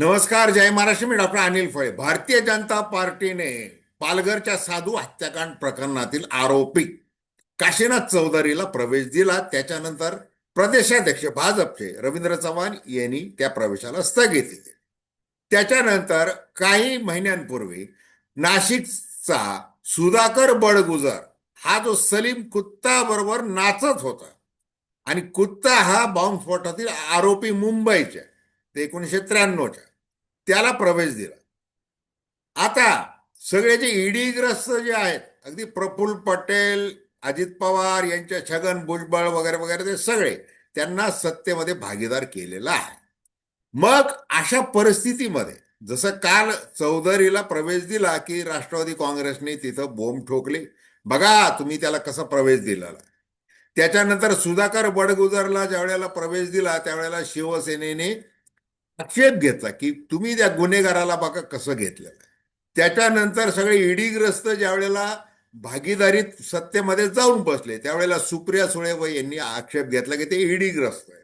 नमस्कार जय महाराष्ट्र. मी डॉक्टर अनिल फळे. भारतीय जनता पार्टीने पालघरच्या साधू हत्याकांड प्रकरणातील आरोपी काशीनाथ चौधरीला प्रवेश दिला. त्याच्यानंतर प्रदेशाध्यक्ष भाजपचे रवींद्र चव्हाण यांनी त्या प्रवेशाला स्थगिती दिली. त्याच्यानंतर काही महिन्यांपूर्वी नाशिकचा सुधाकर बडगुजर हा जो सलीम कुत्ता बरोबर नाचत होता आणि कुत्ता हा बॉम्बस्फोटातील आरोपी मुंबईच्या ते एकोणीसशे त्र्याण्णवच्या त्याला प्रवेश दिला. आता सगळे जे ईडीग्रस्त जे आहेत अगदी प्रफुल्ल पटेल अजित पवार यांच्या छगन भुजबळ वगैरे वगैरे ते सगळे त्यांना सत्तेमध्ये भागीदार केलेला आहे. मग अशा परिस्थितीमध्ये जसं काल चौधरीला प्रवेश दिला की राष्ट्रवादी काँग्रेसने तिथं बोंब ठोकली बघा तुम्ही त्याला कसा प्रवेश दिलेला त्याच्यानंतर सुधाकर बडगुजरला ज्यावेळेला प्रवेश दिला त्यावेळेला शिवसेनेने आक्षेप घेतला की तुम्ही त्या गुन्हेगाराला बघा कसं घेतलेलं आहे. त्याच्यानंतर सगळे ईडीग्रस्त ज्या वेळेला भागीदारीत सत्तेमध्ये जाऊन बसले त्यावेळेला सुप्रिया सुळे व यांनी आक्षेप घेतला की ते ईडीग्रस्त आहे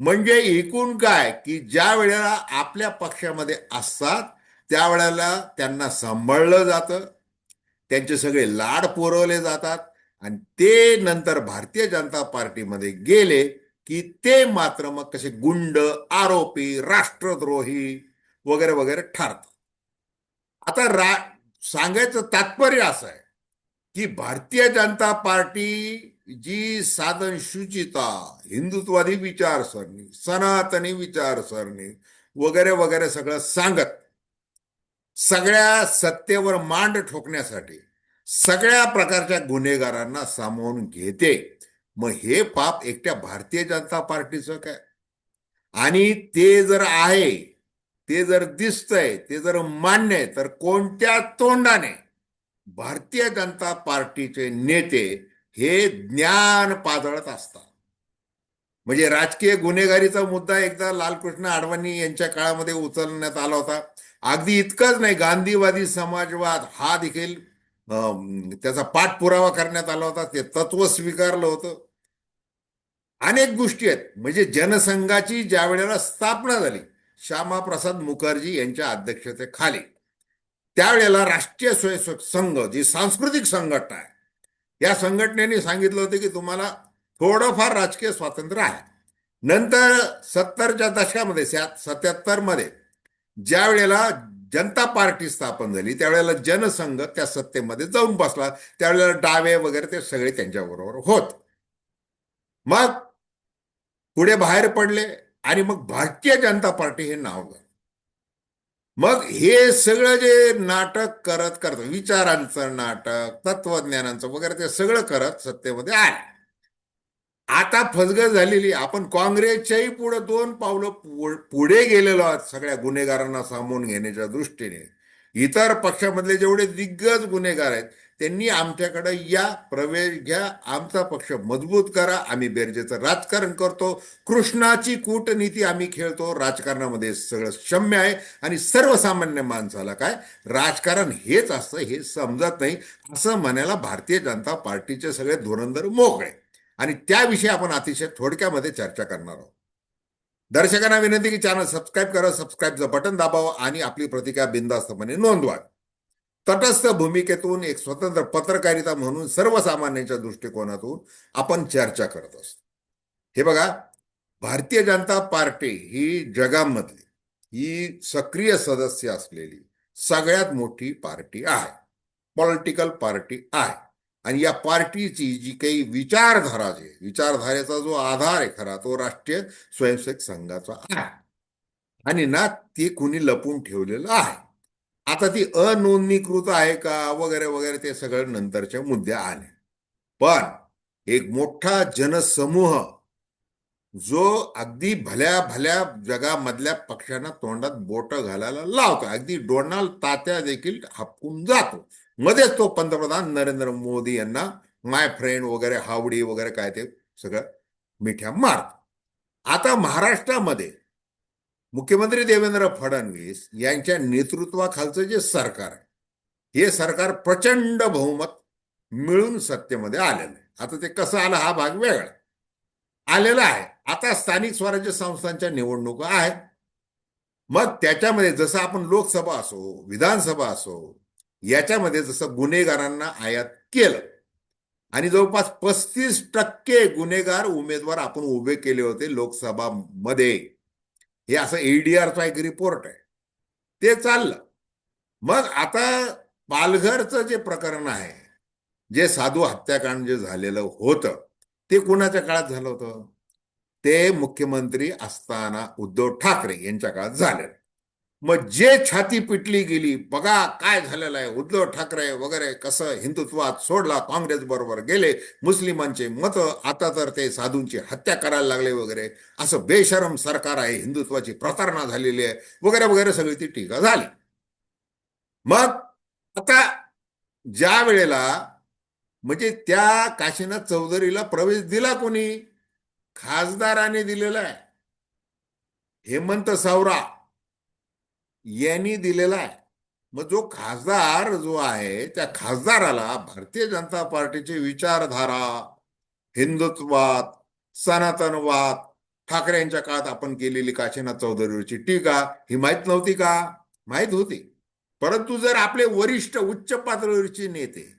म्हणजे एकूण काय की ज्या वेळेला आपल्या पक्षामध्ये असतात त्यावेळेला त्यांना सांभाळलं जातं त्यांचे सगळे लाड पुरवले जातात आणि ते नंतर भारतीय जनता पार्टीमध्ये गेले की ते मात्र मग कसे गुंड आरोपी राष्ट्रद्रोही वगैरे वगैरे ठरतात. आता रा सांगायचं तात्पर्य असं आहे की भारतीय जनता पार्टी जी साधन शुचिता हिंदुत्वादी विचारसरणी सनातनी विचारसरणी वगैरे वगैरे सगळं सांगत सगळ्या सत्तेवर मांड ठोकण्यासाठी सगळ्या प्रकारच्या गुन्हेगारांना सामावून घेते. मग हे पाप एकट्या भारतीय जनता पार्टीचं काय? आणि ते जर आहे ते जर दिसतंय ते जर मान्य आहे तर कोणत्या तोंडाने भारतीय जनता पार्टीचे नेते हे ज्ञान पाजळत असतात? म्हणजे राजकीय गुन्हेगारीचा मुद्दा एकदा लालकृष्ण अडवाणी यांच्या काळामध्ये उचलण्यात आला होता. अगदी इतकंच नाही गांधीवादी समाजवाद हा देखील अं, त्याचा पाठपुरावा करण्यात आला होता. ते तत्व स्वीकारलं होतं. अनेक गोष्टी आहेत. म्हणजे जनसंघाची ज्या वेळेला स्थापना झाली श्यामाप्रसाद मुखर्जी यांच्या अध्यक्षतेखाली त्यावेळेला राष्ट्रीय स्वयंसेवक संघ जी सांस्कृतिक संघटना आहे या संघटनेने सांगितलं होतं की तुम्हाला थोडंफार राजकीय स्वातंत्र्य आहे. नंतर सत्तरच्या दशकामध्ये सत्याहत्तरमध्ये ज्या वेळेला जनता पार्टी स्थापन झाली त्यावेळेला जनसंघ त्या सत्तेमध्ये जाऊन बसला त्यावेळेला डावे वगैरे ते सगळे त्यांच्याबरोबर होत. मग पुढे बाहेर पडले आणि मग भारतीय जनता पार्टी हे नाव झालं मग हे सगळं जे नाटक करत करत विचारांचं नाटक तत्वज्ञानांचं वगैरे ते सगळं करत सत्तेमध्ये आले. आता फसग झालेली आपण काँग्रेसच्याही पुढे दोन पावलं पुढे गेलेलो आहोत सगळ्या गुन्हेगारांना सामावून घेण्याच्या दृष्टीने. इतर पक्षामधले जेवढे दिग्गज गुन्हेगार आहेत त्यांनी आमच्याकडे या प्रवेश घ्या आमचा पक्ष मजबूत करा आम्ही बेरजेचं राजकारण करतो. कृष्णाची कूटनीती आम्ही खेळतो. राजकारणामध्ये सगळं क्षम्य आहे. आणि सर्वसामान्य माणसाला काय? राजकारण हेच असतं हे समजत नाही. असं म्हणायला भारतीय जनता पार्टीचे सगळे धोरणधर मोकळे. आणि त्याविषयी आपण अतिशय थोडक्यामध्ये चर्चा करणार आहोत. दर्शकांना विनंती की चॅनल सबस्क्राईब करा सबस्क्राईबचं बटन दाबावं आणि आपली प्रतिक्रिया बिंदास्तपणे नोंदवा. तटस्थ भूमिकेतून एक स्वतंत्र पत्रकारिता म्हणून सर्वसामान्यांच्या दृष्टिकोनातून आपण चर्चा करत असतो. हे बघा भारतीय जनता पार्टी ही जगामधली ही सक्रिय सदस्य असलेली सगळ्यात मोठी पार्टी आहे. पॉलिटिकल पार्टी आहे. आणि या पार्टीची जी काही विचारधारा जी विचारधारेचा जो आधार आहे खरा तो राष्ट्रीय स्वयंसेवक संघाचा आहे. आणि ना ते कुणी लपून ठेवलेलं आहे. आता ती अनोंदणीकृत आहे का वगैरे वगैरे ते सगळं नंतरचे मुद्दे आले पण एक मोठा जनसमूह जो अगदी भल्या भल्या जगामधल्या पक्षांना तोंडात बोट घालायला लावतो. अगदी डोनाल्ड तात्या देखील हपकून जातो. मध्येच तो पंतप्रधान नरेंद्र मोदी यांना माय फ्रेंड वगैरे हावडी वगैरे काय ते सगळं मिठ्या मारतो. आता महाराष्ट्रामध्ये मुख्यमंत्री देवेंद्र फडणवीस यांच्या नेतृत्वाखालचं जे सरकार आहे हे सरकार प्रचंड बहुमत मिळून सत्तेमध्ये आलेलं आहे. आता ते कसं आलं हा भाग वेगळा आलेला आहे. आता स्थानिक स्वराज्य संस्थांच्या निवडणुका आहेत. मग त्याच्यामध्ये जसं आपण लोकसभा असो विधानसभा असो याच्यामध्ये जसं गुन्हेगारांना आयात केलं आणि जवळपास पस्तीस टक्के गुन्हेगार उमेदवार आपण उभे केले होते लोकसभा मध्ये हे असं एडीआरचा एक रिपोर्ट आहे. ते चाललं. मग आता पालघरचं जे प्रकरण आहे जे साधू हत्याकांड जे झालेलं होतं ते कुणाच्या काळात झालं होतं? ते मुख्यमंत्री असताना उद्धव ठाकरे यांच्या काळात झालेलं. मग जे छाती पिटली गेली बघा काय झालेलं आहे. उद्धव ठाकरे वगैरे कसं हिंदुत्वात सोडला काँग्रेस बरोबर गेले मुस्लिमांचे मत आता तर ते साधूंची हत्या करायला लागले वगैरे. असं बेशरम सरकार आहे हिंदुत्वाची प्रतारणा झालेली आहे वगैरे वगैरे सगळी ती टीका झाली. मग आता ज्या वेळेला म्हणजे त्या काशीनाथ चौधरीला प्रवेश दिला कोणी? खासदाराने दिलेला आहे. हेमंत सावरा. यांनी दिलेला आहे. मग जो खासदार जो आहे त्या खासदाराला भारतीय जनता पार्टीची विचारधारा हिंदुत्ववाद सनातनवाद ठाकरे यांच्या काळात आपण केलेली काशीनाथ चौधरीची टीका ही माहीत नव्हती का? माहीत होती. परंतु जर आपले वरिष्ठ उच्च पातळीवरचे नेते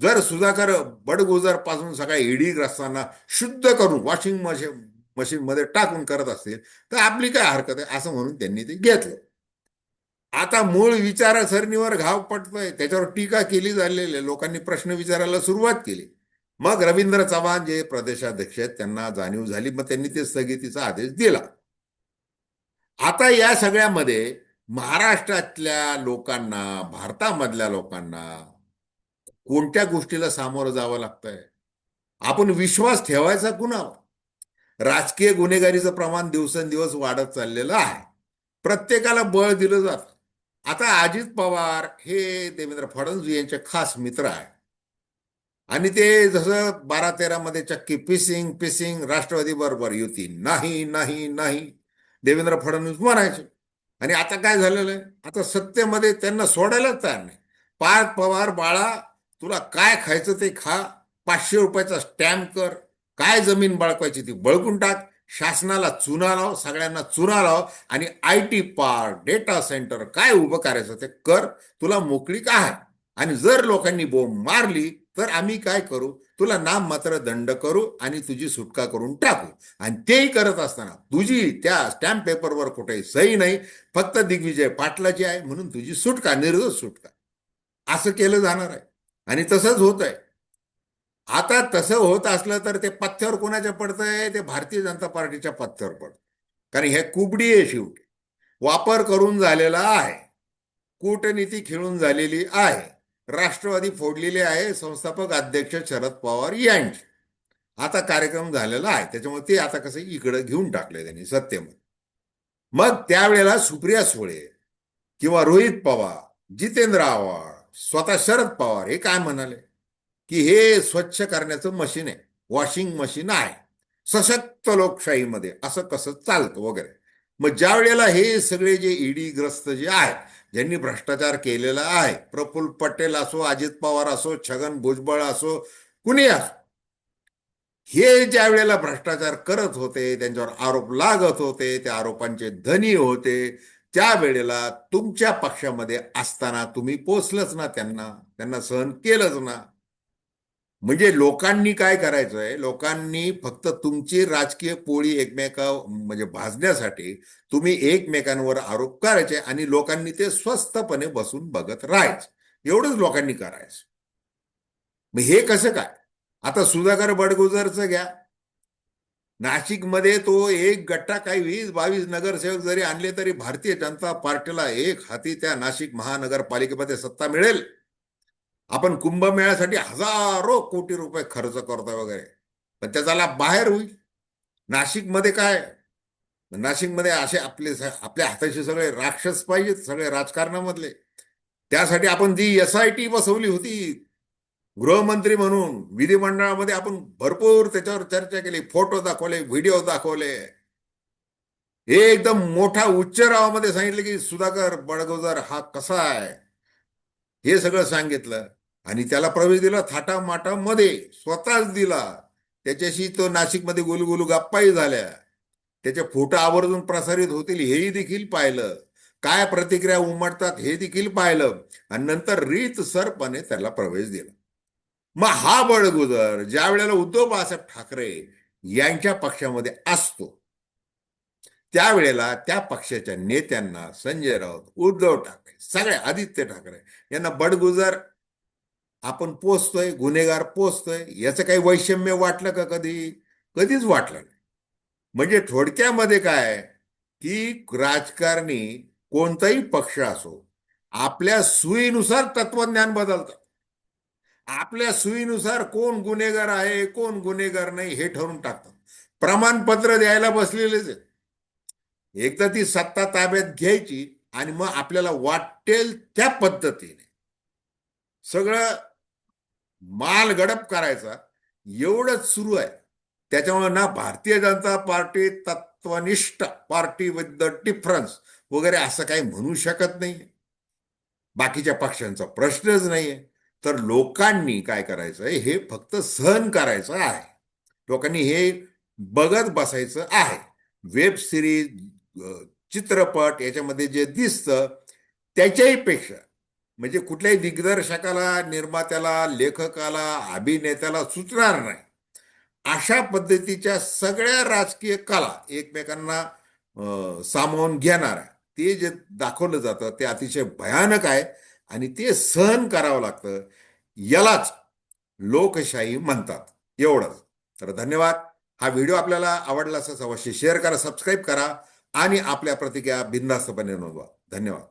जर सुधाकर बडगुजरपासून सगळ्या ईडी ग्रस्तांना शुद्ध करून वॉशिंग मशीन मशीन मध्ये टाकून करत असतील तर आपली काय हरकत आहे? असं म्हणून त्यांनी ते घेतलं. आता मूळ विचारसरणीवर घाव पडतोय. त्याच्यावर टीका केली झालेली आहे. लोकांनी प्रश्न विचारायला सुरुवात केली. मग रवींद्र चव्हाण जे प्रदेशाध्यक्ष आहेत त्यांना जाणीव झाली. मग त्यांनी ते स्थगितीचा आदेश दिला. आता या सगळ्यामध्ये महाराष्ट्रातल्या लोकांना भारतामधल्या लोकांना कोणत्या गोष्टीला सामोरं जावं लागतंय? आपण विश्वास ठेवायचा कुणावर? राजकीय गुन्हेगारीचं प्रमाण दिवसेंदिवस वाढत चाललेलं आहे. प्रत्येकाला बळ दिलं जातं. आता अजित पवार हे देवेंद्र फडणवीस यांचे खास मित्र आहे आणि ते जसं बारा तेरा मध्ये चक्की पिसिंग पिसिंग राष्ट्रवादी बरोबर युती. नाही नाही नाही. देवेंद्र फडणवीस म्हणायचे. आणि आता काय झालेलं आहे? आता सत्तेमध्ये त्यांना सोडायलाच तयार नाही. पार्थ पवार बाळा तुला काय खायचं ते खा. पाचशे रुपयाचा स्टॅम्प कर. काय जमीन बळकवायची ती बळकून टाक. शासनाला चुना लाव सगळ्यांना चुना लाव आणि I T park data centre काय उभं करायचं ते कर. तुला मोकळीक काय आणि जर लोकांनी बोंब मारली तर आम्ही काय करू? तुला नाम मात्र दंड करू आणि तुझी सुटका करून टाकू. आणि तेही करत असताना तुझी त्या स्टॅम्प पेपरवर कुठेही सही नाही. फक्त दिग्विजय पाटलाची आहे म्हणून तुझी सुटका निर्दोष सुटका. असं केलं जाणार आहे. आणि तसंच होत आहे आता तसं होत असलं तर ते पथ्यावर कोणाच्या पडतंय? ते भारतीय जनता पार्टीच्या पथ्यावर पडत कारण हे कुबडी आहे शेवटी. वापर करून झालेला आहे. कूटनीती खेळून झालेली आहे. राष्ट्रवादी फोडलेली आहे संस्थापक अध्यक्ष शरद पवार यांचे. आता कार्यक्रम झालेला आहे. त्याच्यामुळे ते आता कसं इकडं घेऊन टाकले त्यांनी सत्तेमध्ये. मग त्यावेळेला सुप्रिया सुळे किंवा रोहित पवार जितेंद्र आव्हाड स्वतः शरद पवार हे काय म्हणाले? की हे स्वच्छ करण्याचं मशीन आहे. वॉशिंग मशीन आहे. सशक्त लोकशाहीमध्ये असं कसं चालतं वगैरे. मग ज्या वेळेला हे सगळे जे ईडी ग्रस्त जे आहेत ज्यांनी भ्रष्टाचार केलेला आहे प्रफुल्ल पटेल असो अजित पवार असो छगन भुजबळ असो कुणी असो हे ज्या वेळेला भ्रष्टाचार करत होते त्यांच्यावर आरोप लागत होते त्या आरोपांचे धनी होते त्या वेळेला तुमच्या पक्षामध्ये असताना तुम्ही पोचलंच ना त्यांना त्यांना सहन केलंच ना. म्हणजे लोकांनी काय करायचंय? लोकांनी फक्त तुमची राजकीय पोळी एकमेका म्हणजे भाजण्यासाठी तुम्ही एकमेकांवर आरोप करायचे आणि लोकांनी ते स्वस्तपणे बसून बघत राहायचं. एवढंच लोकांनी करायचं. मग हे कसं काय? आता सुधाकर बडगुजरचं घ्या. नाशिकमध्ये तो एक गट्टा काही वीस बावीस नगरसेवक जरी आणले तरी भारतीय जनता पार्टीला एक हाती त्या नाशिक महानगरपालिकेमध्ये सत्ता मिळेल. आपण कुंभमेळ्यासाठी हजारो कोटी रुपये खर्च करतोय वगैरे. पण त्याचा लाभ बाहेर होईल. नाशिकमध्ये काय? नाशिकमध्ये असे आपले आपल्या हाताशी सगळे राक्षस पाहिजेत सगळे राजकारणामधले. त्यासाठी आपण जी एस आय टी बसवली होती गृहमंत्री म्हणून विधिमंडळामध्ये आपण भरपूर त्याच्यावर चर्चा केली फोटो दाखवले व्हिडिओ दाखवले. हे एकदम मोठा उच्चरावामध्ये सांगितलं की सुधाकर बडगोदर हा कसा आहे? हे सगळं सांगितलं. आणि त्याला प्रवेश दिला थाटा मध्ये स्वतःच दिला. त्याच्याशी तो नाशिकमध्ये गुलगुलू गप्पाही झाल्या. त्याचे फोटो आवर्जून प्रसारित होतील हेही देखील पाहिलं. काय प्रतिक्रिया उमटतात हे देखील पाहिलं. आणि नंतर रीत सरपणे त्याला प्रवेश दिला. मग हा बळगुजर ज्या वेळेला उद्धव बाळासाहेब ठाकरे यांच्या पक्षामध्ये असतो त्यावेळेला त्या पक्षाच्या नेत्यांना संजय राऊत उद्धव ठाकरे सगळे आदित्य ठाकरे यांना बडगुजर आपण पोचतोय गुन्हेगार पोचतोय याचं काही वैषम्य वाटलं का कधी? कधीच वाटलं नाही. म्हणजे थोडक्यामध्ये काय की राजकारणी कोणताही पक्ष असो आपल्या सुईनुसार तत्वज्ञान बदलतात आपल्या सुईनुसार कोण गुन्हेगार आहे कोण गुन्हेगार नाही हे ठरवून टाकतात प्रमाणपत्र द्यायला बसलेलेच आहेत. एकदा ती सत्ता ताब्यात घ्यायची आणि मग आपल्याला वाटेल त्या पद्धतीने सगळं माल गडप करायचा एवढंच सुरू आहे. त्याच्यामुळे ना भारतीय जनता पार्टी तत्वनिष्ठ पार्टी विथ द डिफरन्स वगैरे असं काही म्हणू शकत नाही. बाकीच्या पक्षांचा प्रश्नच नाहीये तर लोकांनी काय करायचं हे फक्त सहन करायचं आहे. लोकांनी हे बघत बसायचं आहे. वेब सिरीज चित्रपट याच्यामध्ये जे दिसतं त्याच्याही पेक्षा म्हणजे कुठल्याही दिग्दर्शकाला निर्मात्याला लेखकाला अभिनेत्याला सुचणार नाही. अशा पद्धतीच्या सगळ्या राजकीय कला एकमेकांना सामावून घेणाऱ्या ते जे दाखवलं जातं ते अतिशय भयानक आहे आणि ते सहन करावं लागतं. यालाच लोकशाही म्हणतात. एवढंच. तर धन्यवाद. हा व्हिडिओ आपल्याला आवडला असं अवश्य शेअर करा सबस्क्राईब करा आणि आपल्या प्रतिक्रिया बिंदास्तपणे नोंदवा धन्यवाद.